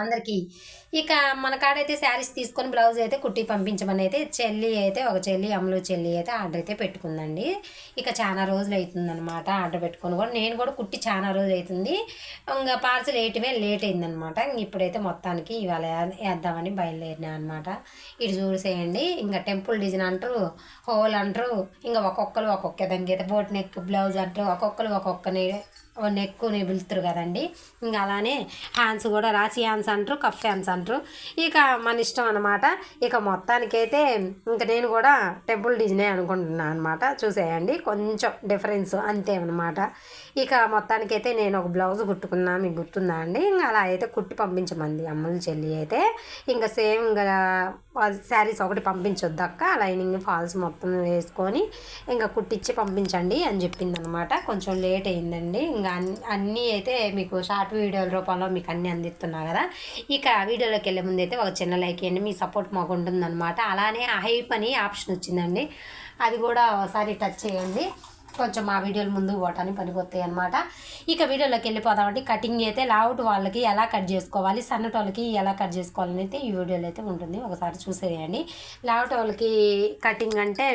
అందరికీ. ఇక మన కాడైతే శారీస్ తీసుకొని బ్లౌజ్ అయితే కుట్టి పంపించమని అయితే చెల్లి అయితే ఒక చెల్లి అమలు చెల్లి అయితే ఆర్డర్ అయితే పెట్టుకుందండి. ఇక చాలా రోజులు అవుతుందన్నమాట ఆర్డర్ పెట్టుకొని కూడా. నేను కూడా కుట్టి చాలా రోజులు అవుతుంది ఇంకా పార్సల్ వేయటమే లేట్ అయిందనమాట ఇప్పుడైతే మొత్తానికి ఇవాళ వేద్దామని బయలుదేరినా అనమాట ఇటు చూసేయండి. ఇంకా టెంపుల్ డిజైన్ అంటారు హోల్ అంటారు. ఇంకా ఒక్కొక్కరు ఒక్కొక్క దానికి అయితే బోట్ నెక్ బ్లౌజ్ అంటారు. ఒక్కొక్కరు ఒక్కొక్కనే నెక్ పిలుస్తారు కదండి. ఇంకా అలానే హ్యాండ్స్ కూడా రాసి హ్యాండ్స్ అంటారు కఫ్ హ్యాండ్స్ అంటారు. ఇక మన ఇష్టం అనమాట ఇక మొత్తానికైతే ఇంకా నేను కూడా టెంపుల్ డిజైనే అనుకుంటున్నాను అనమాట చూసేయండి కొంచెం డిఫరెన్స్ అంతే అనమాట ఇక మొత్తానికైతే నేను ఒక బ్లౌజ్ కుట్టుకున్నా మీకు గుర్తుందా అండి? ఇంకా అలా అయితే కుట్టి పంపించమంది అమ్మలు చెల్లి అయితే. ఇంకా సేమ్ ఇంకా శారీస్ ఒకటి పంపించొద్దు అక్క. లైనింగ్ ఫాల్స్ మొత్తం వేసుకొని ఇంకా కుట్టించి పంపించండి అని చెప్పింది అనమాట కొంచెం లేట్ అయిందండి. ఇంకా అన్ని అన్నీ అయితే మీకు షార్ట్ వీడియోల రూపంలో మీకు అన్నీ అందిస్తున్నా కదా. ఇక వీడియోలోకి వెళ్ళే ముందు అయితే ఒక చిన్న లైక్ ఇవ్వండి మీ సపోర్ట్ మాకు ఉంటుందన్నమాట. అలానే హైప్ అని ఆప్షన్ వచ్చిందండి. అది కూడా ఒకసారి టచ్ చేయండి. కొంచెం మా వీడియోలు ముందు పోవటానికి పనికొస్తాయి అనమాట ఇక వీడియోలోకి వెళ్ళిపోదామంటే కటింగ్ అయితే లావుట్ వాళ్ళకి ఎలా కట్ చేసుకోవాలి సన్నటి వాళ్ళకి ఎలా కట్ చేసుకోవాలని అయితే ఈ వీడియోలో అయితే ఉంటుంది. ఒకసారి చూసేయండి. లావుట్ వాళ్ళకి కటింగ్ అంటే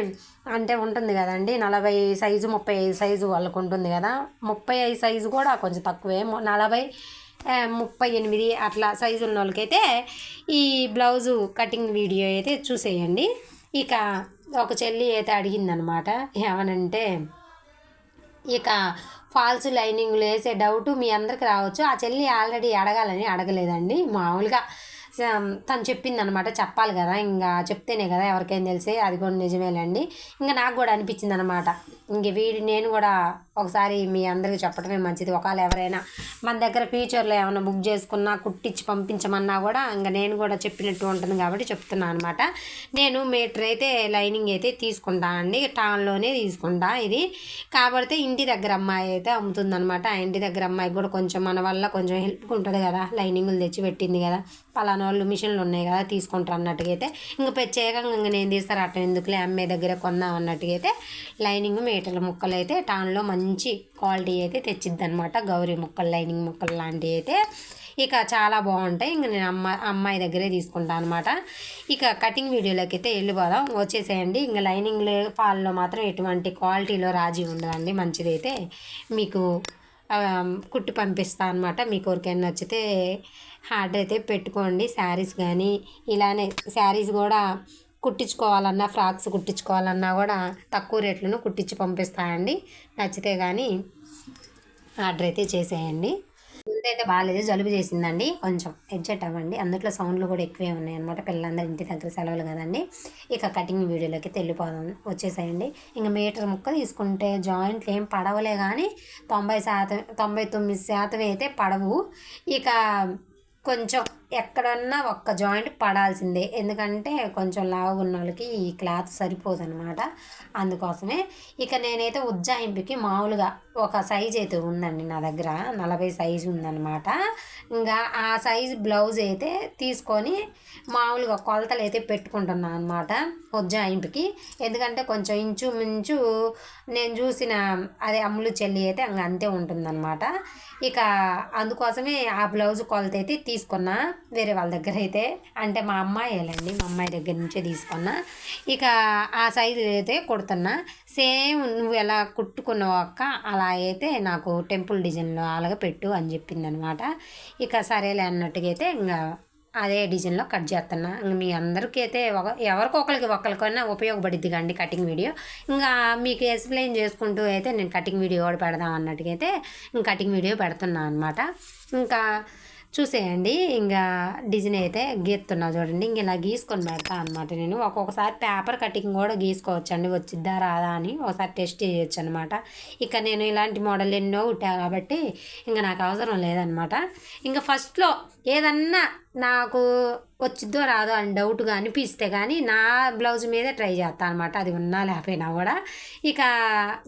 అంటే ఉంటుంది కదండి. నలభై సైజు ముప్పై ఐదు సైజు వాళ్ళకు ఉంటుంది కదా. ముప్పై ఐదు సైజు కూడా కొంచెం తక్కువే. నలభై ముప్పై ఎనిమిది అట్లా సైజు ఉన్న వాళ్ళకైతే ఈ బ్లౌజు కటింగ్ వీడియో అయితే చూసేయండి. ఇక ఒక చెల్లి అయితే అడిగిందనమాట ఏమనంటే ఇక ఫాల్స్ లైనింగ్లు వేసే డౌట్ మీ అందరికి రావచ్చు. ఆ చెల్లి ఆల్రెడీ అడగాలని అడగలేదండి. మామూలుగా తను చెప్పింది అనమాట చెప్పాలి కదా ఇంకా చెప్తేనే కదా ఎవరికైనా తెలిసి అది కూడా నిజమేలేండి. ఇంకా నాకు కూడా అనిపించింది అనమాట ఇంక వీడి నేను కూడా ఒకసారి మీ అందరికీ చెప్పడమే మంచిది. ఒకవేళ ఎవరైనా మన దగ్గర ఫ్యూచర్లో ఏమైనా బుక్ చేసుకున్నా కుట్టించి పంపించమన్నా కూడా ఇంకా నేను కూడా చెప్పినట్టు ఉంటుంది కాబట్టి చెప్తున్నాను అనమాట నేను మీటర్ అయితే లైనింగ్ అయితే తీసుకుంటా అండి. టౌన్లోనే తీసుకుంటా ఇది. కాబట్టి ఇంటి దగ్గర అమ్మాయి అయితే అమ్ముతుందనమాట ఆ ఇంటి దగ్గర అమ్మాయికి కూడా కొంచెం మన వల్ల కొంచెం హెల్ప్ ఉంటుంది కదా. లైనింగ్లు తెచ్చి పెట్టింది కదా. పలానా వాళ్ళు మిషన్లు ఉన్నాయి కదా తీసుకుంటారు అన్నట్టుగా అయితే ఇంకా ప్రత్యేకంగా ఇంకా నేను తీస్తారు అట్ట ఎందుకులే అమ్మాయి దగ్గర కొందాం అన్నట్టుగా అయితే లైనింగ్ మీటర్ల ముక్కలు అయితే టౌన్లో మంచి మంచి క్వాలిటీ అయితే తెచ్చిద్ది అనమాట గౌరీ ముక్కలు లైనింగ్ ముక్కలు లాంటివి అయితే ఇక చాలా బాగుంటాయి. ఇంక నేను అమ్మాయి అమ్మాయి దగ్గరే తీసుకుంటాను అనమాట ఇక కటింగ్ వీడియోలోకి అయితే వెళ్ళిపోదాం. వచ్చేసేయండి. ఇంకా లైనింగ్ ఫాల్లో మాత్రం ఎటువంటి క్వాలిటీలో రాజీ ఉండదండి. మంచిదైతే మీకు కుట్టి పంపిస్తా అనమాట మీకు ఎవరికైనా నచ్చితే ఆర్డర్ అయితే పెట్టుకోండి. శారీస్ కానీ ఇలానే శారీస్ కూడా కుట్టించుకోవాలన్నా ఫ్రాక్స్ కుట్టించుకోవాలన్నా కూడా తక్కువ రేట్లను కుట్టించి పంపిస్తాయండి. నచ్చితే కానీ ఆర్డర్ అయితే చేసేయండి. ముందైతే బాగాలేదు జలుబు చేసిందండి. కొంచెం ఎడ్జెట్ అవ్వండి. అందులో సౌండ్లు కూడా ఎక్కువే ఉన్నాయి అనమాట పిల్లలందరూ ఇంటి దగ్గర సెలవులు కదండి. ఇక కటింగ్ వీడియోలోకి తెలిపోదాం వచ్చేసేయండి. ఇంకా మీటర్ ముక్క తీసుకుంటే జాయింట్లు ఏం పడవలే కానీ తొంభై శాతం తొంభై తొమ్మిది శాతం అయితే పడవు. ఇక కొంచెం ఎక్కడన్నా ఒక్క జాయింట్ పడాల్సిందే. ఎందుకంటే కొంచెం లావుగా ఉన్న వాళ్ళకి ఈ క్లాత్ సరిపోదన్నమాట. అందుకోసమే ఇక నేనైతే ఉజ్జాయింపుకి మామూలుగా ఒక సైజ్ అయితే ఉందండి నా దగ్గర. నలభై సైజు ఉందన్నమాట. ఇంకా ఆ సైజు బ్లౌజ్ అయితే తీసుకొని మామూలుగా కొలతలు అయితే పెట్టుకుంటున్నాను అనమాట ఉజ్జాయింపుకి. ఎందుకంటే కొంచెం ఇంచు మించు నేను చూసిన అదే అమ్ములు చెల్లి అయితే అంతే ఉంటుందన్నమాట. ఇక అందుకోసమే ఆ బ్లౌజ్ కొలత అయితే తీసుకున్నా. వేరే వాళ్ళ దగ్గర అయితే అంటే మా అమ్మాయిలండి మా అమ్మాయి దగ్గర నుంచే తీసుకున్నా. ఇక ఆ సైజు అయితే కుడుతున్నా సేమ్ నువ్వు ఎలా కుట్టుకున్నావు అక్క అలా అయితే నాకు టెంపుల్ డిజైన్లో అలాగ పెట్టు అని చెప్పింది అనమాట ఇక సరేలే అన్నట్టుగా అయితే ఇంకా అదే డిజైన్లో కట్ చేస్తున్నా. ఇంక మీ అందరికీ అయితే ఒక ఎవరికొకరికి ఒకరికైనా ఉపయోగపడిద్ది కండి కటింగ్ వీడియో. ఇంకా మీకు ఎక్స్ప్లెయిన్ చేసుకుంటూ అయితే నేను కటింగ్ వీడియో కూడా పెడదాం అన్నట్టుగా అయితే ఇంక కటింగ్ వీడియో పెడుతున్నాను అనమాట ఇంకా చూసేయండి. ఇంకా డిజైన్ అయితే గీస్తున్నా చూడండి. ఇంక ఇలా గీసుకొని పెడతా అనమాట నేను. ఒక్కొక్కసారి పేపర్ కటింగ్ కూడా గీసుకోవచ్చండి. వచ్చిద్దా రాదా అని ఒకసారి టెస్ట్ చేయొచ్చు అనమాట ఇక నేను ఇలాంటి మోడల్ ఎన్నో కుట్టా కాబట్టి ఇంకా నాకు అవసరం లేదనమాట ఇంకా ఫస్ట్లో ఏదన్నా నాకు వచ్చిద్దో రాదో అని డౌట్గా అనిపిస్తే కానీ నా బ్లౌజ్ మీదే ట్రై చేస్తాను అనమాట అది ఉన్నా లేకపోయినా కూడా. ఇక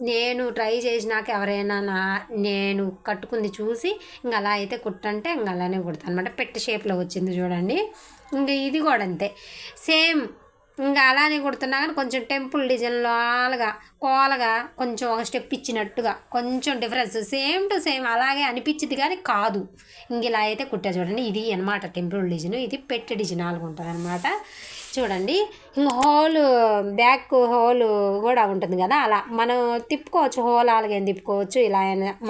నేను ట్రై చేసినాక ఎవరైనా నా నేను కట్టుకుంది చూసి ఇంకా అలా అయితే కుట్టంటే ఇంకా అలానే కుడతాను అనమాట పెట్టె షేప్లో వచ్చింది చూడండి. ఇంకా ఇది కూడా అంతే. సేమ్ ఇంకా అలానే కుడుతున్నా కానీ కొంచెం టెంపుల్ డిజైన్లో ఆలుగా కోలగా కొంచెం ఒక స్టెప్ ఇచ్చినట్టుగా కొంచెం డిఫరెన్స్ సేమ్ టు సేమ్ అలాగే అనిపించింది కానీ కాదు. ఇంక ఇలా అయితే కుట్టా చూడండి. ఇది అనమాట టెంపుల్ డిజైన్. ఇది పెట్టె డిజైన్ ఉంటుంది అనమాట చూడండి. ఇంక హోల్ బ్యాక్ హోల్ కూడా ఉంటుంది కదా అలా. మనం తిప్పుకోవచ్చు హోల్ అలాగే తిప్పుకోవచ్చు ఇలా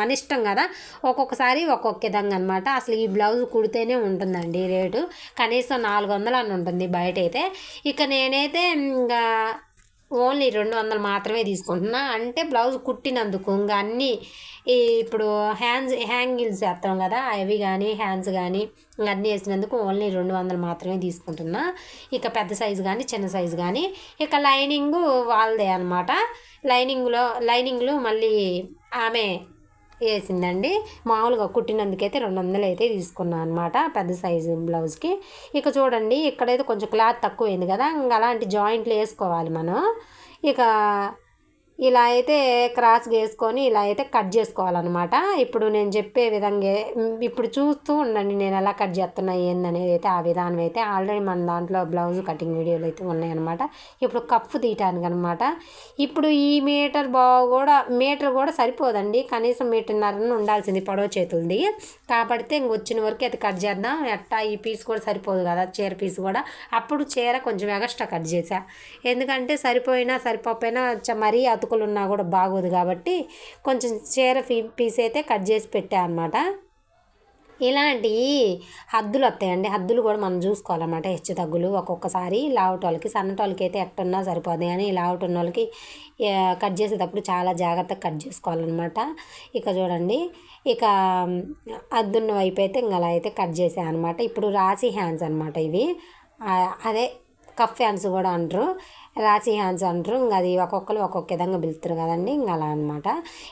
మన ఇష్టం కదా. ఒక్కొక్కసారి ఒక్కొక్క విధంగా అనమాట అసలు ఈ బ్లౌజ్ కుడితేనే ఉంటుందండి రేటు. కనీసం నాలుగు వందలు అని ఉంటుంది బయట అయితే ఇక నేనైతే ఇంకా ఓన్లీ రెండు వందలు మాత్రమే తీసుకుంటున్నా. అంటే బ్లౌజ్ కుట్టినందుకు ఇంకా అన్నీ ఈ ఇప్పుడు హ్యాండ్స్ హ్యాంగిల్స్ వేస్తాం కదా అవి కానీ హ్యాండ్స్ కానీ అన్నీ వేసినందుకు ఓన్లీ రెండు వందలు మాత్రమే తీసుకుంటున్నా. ఇక పెద్ద సైజు కానీ చిన్న సైజు కానీ ఇక లైనింగ్ వాళ్ళదే అనమాట లైనింగ్లో లైనింగ్లు మళ్ళీ ఆమె వేసిందండి. మామూలుగా కుట్టినందుకైతే రెండు వందలు అయితే తీసుకున్నాను అనమాట పెద్ద సైజు బ్లౌజ్కి. ఇక చూడండి ఇక్కడైతే కొంచెం క్లాత్ తక్కువైంది కదా ఇంకా అలాంటి జాయింట్లు వేసుకోవాలి మనం. ఇక ఇలా అయితే క్రాస్ వేసుకొని ఇలా అయితే కట్ చేసుకోవాలన్నమాట. ఇప్పుడు నేను చెప్పే విధంగా ఇప్పుడు చూస్తూ ఉండండి నేను ఎలా కట్ చేస్తున్నా ఏందనేది అయితే ఆ విధానం అయితే ఆల్రెడీ మన దాంట్లో బ్లౌజ్ కటింగ్ వీడియోలు అయితే ఉన్నాయన్నమాట. ఇప్పుడు కప్పు తీయటానికి అనమాట ఇప్పుడు ఈ మీటర్ బా కూడా మీటర్ కూడా సరిపోదండి. కనీసం మీటర్న్నర ఉండాల్సింది పొడవ చేతులది. కాబట్టి ఇంక వచ్చిన వరకు అయితే కట్ చేద్దాం. ఎట్టా ఈ పీస్ కూడా సరిపోదు కదా చీర పీస్ కూడా. అప్పుడు చీర కొంచెం ఎగస్ట్రా కట్ చేసా ఎందుకంటే సరిపోయినా సరిపోకపోయినా మరీ అతు అతుకులు ఉన్నా కూడా బాగోదు కాబట్టి కొంచెం చీర పీస్ అయితే కట్ చేసి పెట్టా అనమాట ఇలాంటి హద్దులు వస్తాయండి. హద్దులు కూడా మనం చూసుకోవాలన్నమాట. హెచ్చు తగ్గులు ఒక్కొక్కసారి లావుటోళ్ళకి సన్నటోళ్ళకి అయితే ఎట్టున్నా సరిపోదు కానీ లావుటున్న వాళ్ళకి కట్ చేసేటప్పుడు చాలా జాగ్రత్తగా కట్ చేసుకోవాలన్నమాట. ఇక చూడండి ఇక అద్దున్న వైపు అయితే ఇంకా అలా అయితే కట్ చేసాను అనమాట ఇప్పుడు రాసి హ్యాండ్స్ అనమాట ఇవి. అదే కఫ్ హ్యాండ్స్ కూడా అంటారు రాచి హ్యాండ్స్ అంటారు ఇంకా అది ఒక్కొక్కరు ఒక్కొక్క విధంగా పిలుస్తారు కదండి. ఇంకా అలా అనమాట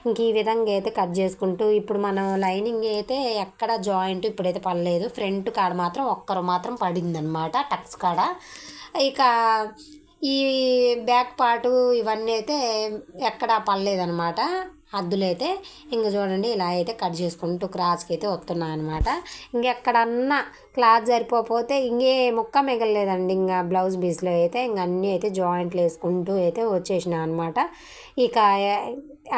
ఇంక ఈ విధంగా అయితే కట్ చేసుకుంటూ ఇప్పుడు మనం లైనింగ్ అయితే ఎక్కడ జాయింట్ ఇప్పుడైతే పడలేదు. ఫ్రంట్ కాడ మాత్రం ఒక్కరు మాత్రం పడింది అనమాట టక్స్ కాడ. ఇక ఈ బ్యాక్ పార్టు ఇవన్నీ అయితే ఎక్కడా పడలేదనమాట హద్దులైతే ఇంక చూడండి ఇలా అయితే కట్ చేసుకుంటూ క్రాస్కి అయితే వస్తున్నాను అనమాట ఇంకెక్కడన్నా క్లాత్ సరిపోతే ఇంకే ముక్క మిగలలేదండి. ఇంకా బ్లౌజ్ పీస్లో అయితే ఇంక అన్నీ అయితే జాయింట్లు వేసుకుంటూ అయితే వచ్చేసిన అనమాట ఇక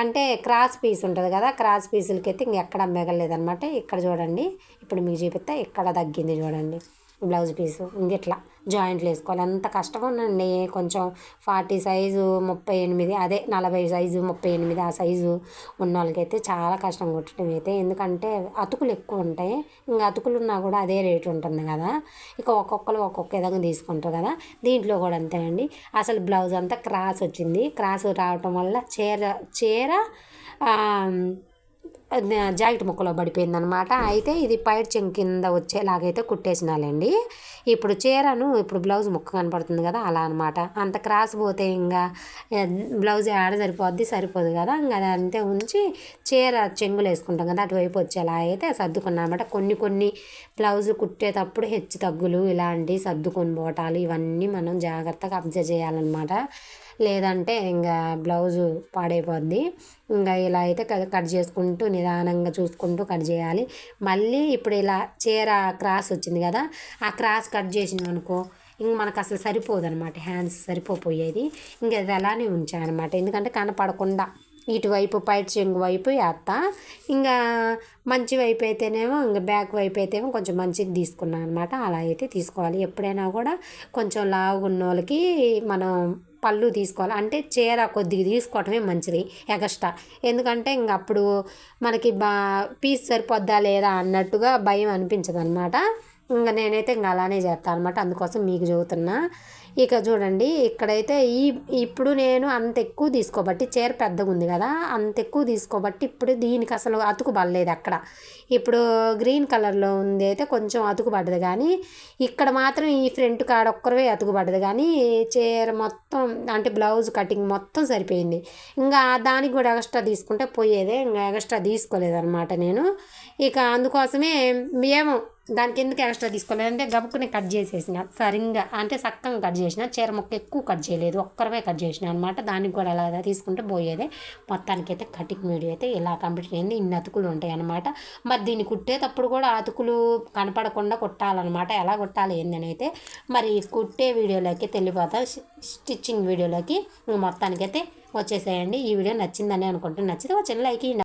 అంటే క్రాస్ పీస్ ఉంటుంది కదా క్రాస్ పీసులకి అయితే ఇంకెక్కడ మిగలలేదనమాట ఇక్కడ చూడండి ఇప్పుడు మీకు చూపిస్తే ఇక్కడ తగ్గింది చూడండి. బ్లౌజ్ పీసు ఇంకెట్లా జాయింట్లు వేసుకోవాలి. అంత కష్టంగా ఉందండి కొంచెం ఫార్టీ సైజు ముప్పై ఎనిమిది అదే నలభై సైజు ముప్పై ఎనిమిది ఆ సైజు ఉన్న వాళ్ళకైతే చాలా కష్టం కుట్టడం అయితే. ఎందుకంటే అతుకులు ఎక్కువ ఉంటాయి. ఇంకా అతుకులు ఉన్నా కూడా అదే రేటు ఉంటుంది కదా. ఇక ఒక్కొక్కరు ఒక్కొక్క విధంగా తీసుకుంటారు కదా. దీంట్లో కూడా అంతేనండి అసలు బ్లౌజ్ అంతా క్రాస్ వచ్చింది. క్రాస్ రావటం వల్ల చీర చీర జాకెట్ ముక్కలో పడిపోయింది అనమాట అయితే ఇది పైట్ చెంగు కింద వచ్చేలాగైతే కుట్టేసినాలండి. ఇప్పుడు చీరను ఇప్పుడు బ్లౌజ్ ముక్క కనపడుతుంది కదా అలా అనమాట అంత క్రాస్ పోతే ఇంకా బ్లౌజ్ ఆడ సరిపోద్ది సరిపోదు కదా. ఇంకా అది అంతే ఉంచి చీర చెంగులు వేసుకుంటాం కదా అటువైపు వచ్చేలా అయితే సర్దుకున్నాం అనమాట కొన్ని కొన్ని బ్లౌజ్ కుట్టేటప్పుడు హెచ్చు తగ్గులు ఇలాంటి సర్దుకొని పోటాలు ఇవన్నీ మనం జాగ్రత్తగా అబ్జర్వ్ చేయాలన్నమాట. లేదంటే ఇంకా బ్లౌజు పాడైపోద్ది. ఇంకా ఇలా అయితే కట్ చేసుకుంటూ నిదానంగా చూసుకుంటూ కట్ చేయాలి. మళ్ళీ ఇప్పుడు ఇలా చీర క్రాస్ వచ్చింది కదా ఆ క్రాస్ కట్ చేసినాం అనుకో ఇంక మనకు అసలు సరిపోదు అనమాట హ్యాండ్స్ సరిపోయేది ఇంకా అది అలానే ఉంచానమాట. ఎందుకంటే కనపడకుండా ఇటువైపు పైట్ చెంగు వైపు వేస్తా ఇంకా మంచి వైపు అయితేనేమో ఇంకా బ్యాక్ వైపు అయితేమో కొంచెం మంచిది తీసుకున్నాను అనమాట అలా అయితే తీసుకోవాలి. ఎప్పుడైనా కూడా కొంచెం లావుగున్న వాళ్ళకి మనం పళ్ళు తీసుకోవాలి. అంటే చీర కొద్దిగా తీసుకోవటమే మంచిది ఎగస్ట్రా. ఎందుకంటే ఇంక అప్పుడు మనకి బా పీస్ సరిపోద్దా లేదా అన్నట్టుగా భయం అనిపించదు అనమాట ఇంకా నేనైతే ఇంకా అలానే చేస్తాను అనమాట అందుకోసం మీకు చదువుతున్నా ఇక చూడండి ఇక్కడైతే ఈ ఇప్పుడు నేను అంత ఎక్కువ తీసుకోబట్టి చీర పెద్దగా ఉంది కదా అంత ఎక్కువ తీసుకోబట్టి ఇప్పుడు దీనికి అసలు అతుకు పడలేదు అక్కడ. ఇప్పుడు గ్రీన్ కలర్లో ఉంది అయితే కొంచెం అతుకు పడ్డది కానీ ఇక్కడ మాత్రం ఈ ఫ్రంట్ కాడ ఒక్కరివే అతుకు పడ్డది కానీ చీర మొత్తం అంటే బ్లౌజ్ కటింగ్ మొత్తం సరిపోయింది. ఇంకా దానికి కూడా ఎక్స్ట్రా తీసుకుంటే పోయేదే ఇంకా ఎక్స్ట్రా తీసుకోలేదన్నమాట నేను. ఇక అందుకోసమే ఏమో దానికి ఎందుకు ఎక్స్ట్రా తీసుకోలేదు? అంటే గబుక్కుని కట్ చేసేసిన సరిగ్గా అంటే సక్కగా కట్ చేసిన చీర ముక్క ఎక్కువ కట్ చేయలేదు ఒక్కరవే కట్ చేసిన అనమాట దానికి కూడా అలా తీసుకుంటే పోయేదే. మొత్తానికి అయితే కటింగ్ వీడియో అయితే ఇలా కంప్లీట్ అయింది. ఇన్ని అతుకులు ఉంటాయి అనమాట మరి దీన్ని కుట్టేటప్పుడు కూడా అతుకులు కనపడకుండా కుట్టాలన్నమాట. ఎలా కుట్టాలి ఏందని అయితే మరి కుట్టే వీడియోలోకి తెలియపోతా. స్టిచ్చింగ్ వీడియోలోకి మొత్తానికైతే వచ్చేసేయండి. ఈ వీడియో నచ్చిందని అనుకుంటే నచ్చితే ఒక చిన్న లైక్